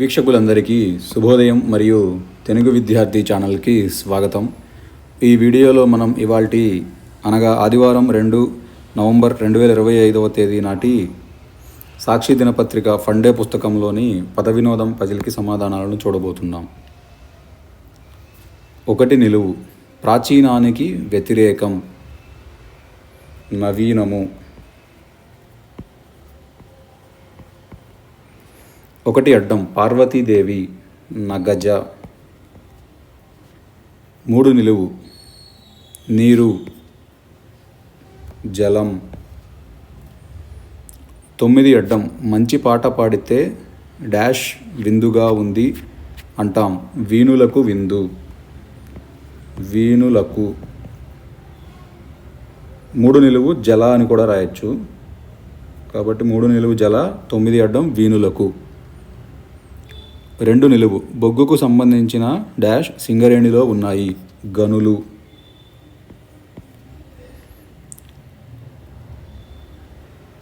వీక్షకులందరికీ శుభోదయం మరియు తెలుగు విద్యార్థి ఛానల్కి స్వాగతం. ఈ వీడియోలో మనం ఇవాల్టి అనగా ఆదివారం రెండు నవంబర్ రెండు వేల ఇరవై ఐదవ తేదీ నాటి సాక్షి దినపత్రిక ఫండే పుస్తకంలోని పద వినోదం పజిల్కి సమాధానాలను చూడబోతున్నాం. ఒకటి నిలువు ప్రాచీనానికి వ్యతిరేకం నవీనము. ఒకటి అడ్డం పార్వతీదేవి నగజ. మూడు నిలువు నీరు జలం. తొమ్మిది అడ్డం మంచి పాట పాడితే డాష్ విందుగా ఉంది అంటాం. వీణులకు విందు. వీణులకు. మూడు నిలువు జల అని కూడా రాయొచ్చు. కాబట్టి మూడు నిలువు జల తొమ్మిది అడ్డం వీణులకు. రెండు నిలువు. బొగ్గుకు సంబంధించిన డాష్ సింగరేణిలో ఉన్నాయి. గనులు.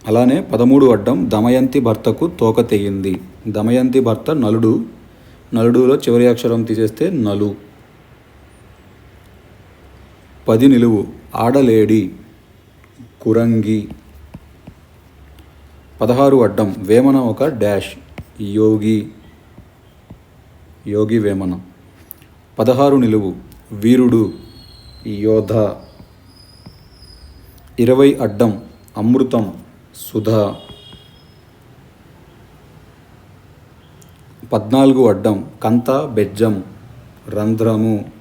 అలానే పదమూడు అడ్డం దమయంతి భర్తకు తోక తెగింది దమయంతి భర్త నలుడు. నలుడులో చివరి అక్షరం తీసేస్తే నలు. పది నిలువు. ఆడలేడి. కురంగి. పదహారు అడ్డం వేమన ఒక డాష్. యోగి. యోగి వేమన. పదహారు నిలువు. వీరుడు యోధ. ఇరవై అడ్డం. అమృతం. సుధా. పద్నాలుగు అడ్డం. కంత బెజ్జం. రంధ్రము.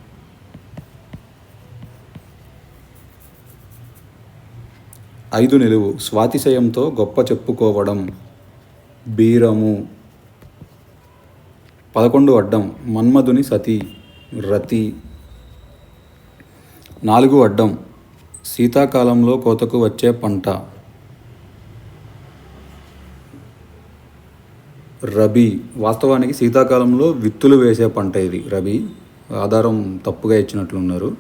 ఐదు నిలువు. స్వాతిశయంతో గొప్ప చెప్పుకోవడం. బీరము. పదకొండు అడ్డం మన్మధుని సతి రతి. నాలుగు అడ్డం శీతాకాలంలో కోతకు వచ్చే పంట. రబీ వాస్తవానికి శీతాకాలంలో విత్తులు వేసే పంట ఇది. రబీ ఆధారం తప్పుగా ఇచ్చినట్లున్నారు.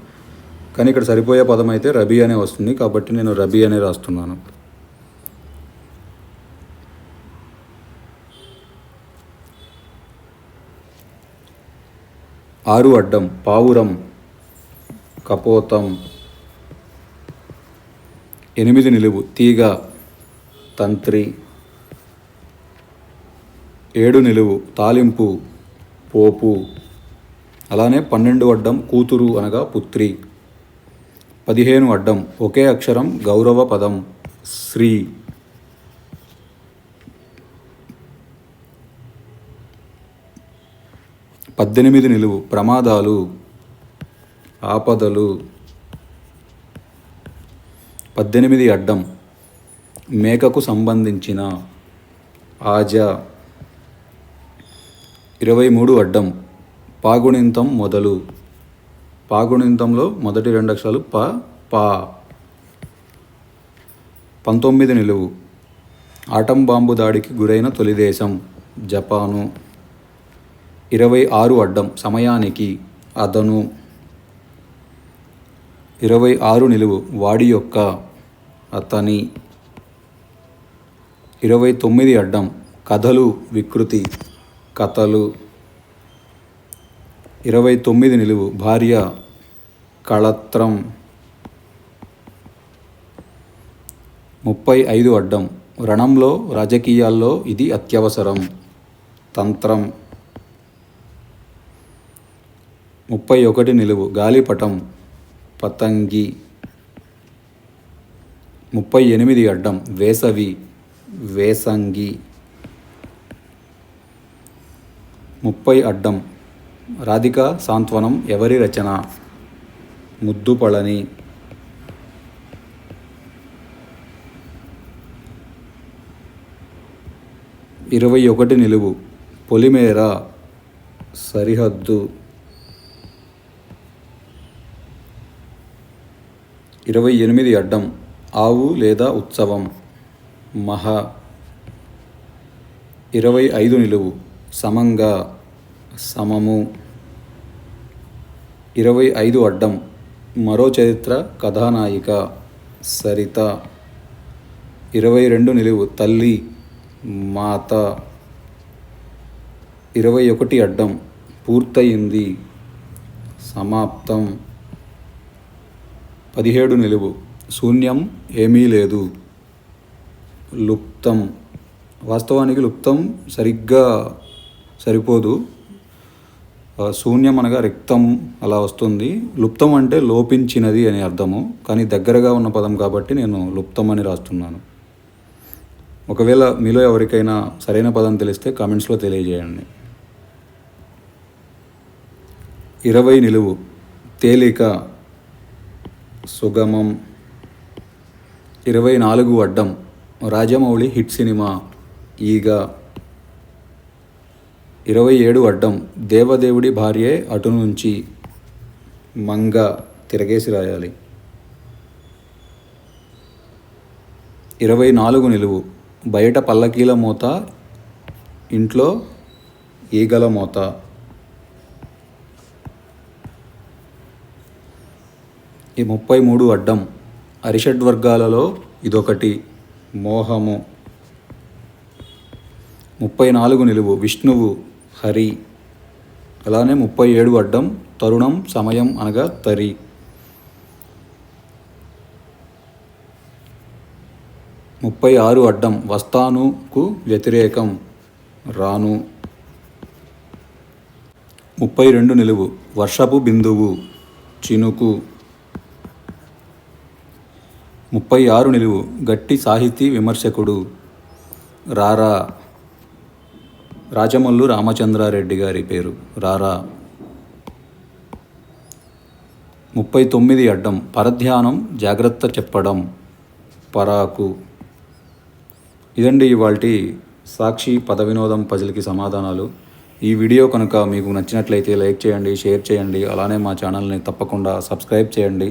కానీ ఇక్కడ సరిపోయే పదం అయితే రబీ అనే వస్తుంది కాబట్టి నేను రబీ అనే రాస్తున్నాను. ఆరు అడ్డం పావురం కపోతం ఎనిమిది నిలువు తీగ తంత్రి ఏడు నిలువు తాలింపు పోపు అలానే పన్నెండు అడ్డం కూతురు అనగా పుత్రి. పదిహేను అడ్డం ఒకే అక్షరం గౌరవ పదం శ్రీ. పద్దెనిమిది నిలువు ప్రమాదాలు ఆపదలు. పద్దెనిమిది అడ్డం మేకకు సంబంధించిన ఆజ. ఇరవై మూడు అడ్డం పాగుణింతం మొదలు. పాగుణింతంలో మొదటి రెండు అక్షరాలు ప పా. పంతొమ్మిది నిలువు. ఆటం బాంబు దాడికి గురైన తొలి దేశం జపాను. ఇరవై ఆరు అడ్డం సమయానికి అతను ఇరవై ఆరు నిలువు వాడి యొక్క అతని ఇరవై తొమ్మిది అడ్డం కథలు వికృతి కథలు. ఇరవై తొమ్మిది నిలువు భార్య కళత్రం. ముప్పై ఐదు అడ్డం రణంలో రాజకీయాల్లో ఇది అత్యవసరం. తంత్రం. ముప్పై ఒకటి నిలువు. గాలిపటం పతంగి. ముప్పై ఎనిమిది అడ్డం. వేసవి వేసంగి. ముప్పై అడ్డం. రాధిక సాంత్వనం ఎవరి రచన? ముద్దుపళని. ఇరవై ఒకటి నిలువు. పొలిమేర సరిహద్దు. ఇరవై ఎనిమిది అడ్డం ఆవు లేదా ఉత్సవం. మహ. ఇరవై ఐదు నిలువు సమంగా సమము. ఇరవై ఐదు అడ్డం మరో చరిత్ర కథానాయిక సరిత. ఇరవై రెండు నిలువు తల్లి మాత. ఇరవై ఒకటి అడ్డం పూర్తయింది సమాప్తం. పదిహేడు నిలువు. శూన్యం ఏమీ లేదు. లుప్తం. వాస్తవానికి లుప్తం సరిగ్గా సరిపోదు. శూన్యం అనగా రిక్తం అలా వస్తుంది. లుప్తం అంటే లోపించినది అని అర్థము. కానీ దగ్గరగా ఉన్న పదం కాబట్టి నేను లుప్తం అని రాస్తున్నాను. ఒకవేళ మీలో ఎవరికైనా సరైన పదం తెలిస్తే కామెంట్స్లో తెలియజేయండి. ఇరవై నిలువు. తేలిక. సుగమం. ఇరవై నాలుగు అడ్డం. రాజమౌళి హిట్ సినిమా. ఈగ. ఇరవై ఏడు అడ్డం. దేవదేవుడి భార్యే అటు నుంచి. మంగ తిరగేసి రాయాలి. ఇరవై నాలుగు నిలువు. బయట పల్లకీల మూత. ఇంట్లో ఈగల మూత. ఈ ముప్పై మూడు అడ్డం అరిషడ్ వర్గాలలో ఇదొకటి మోహము. ముప్పై నాలుగు నిలువు విష్ణువు హరి. అలానే ముప్పై ఏడు అడ్డం తరుణం సమయం అనగా తరి. ముప్పై ఆరు అడ్డం వస్తానుకు వ్యతిరేకం రాను. ముప్పై రెండు నిలువు వర్షపు బిందువు చినుకు. ముప్పై ఆరు నిలువు గట్టి సాహితీ విమర్శకుడు రారా రాజమల్లు రామచంద్రారెడ్డి గారి పేరు. రారా. ముప్పై తొమ్మిది అడ్డం పరధ్యానం జాగ్రత్త చెప్పడం పరాకు. ఇదండి ఇవాల్టి సాక్షి పద వినోదం పజిల్కి సమాధానాలు. ఈ వీడియో కనుక మీకు నచ్చినట్లయితే లైక్ చేయండి షేర్ చేయండి అలానే మా ఛానల్ని తప్పకుండా సబ్స్క్రైబ్ చేయండి.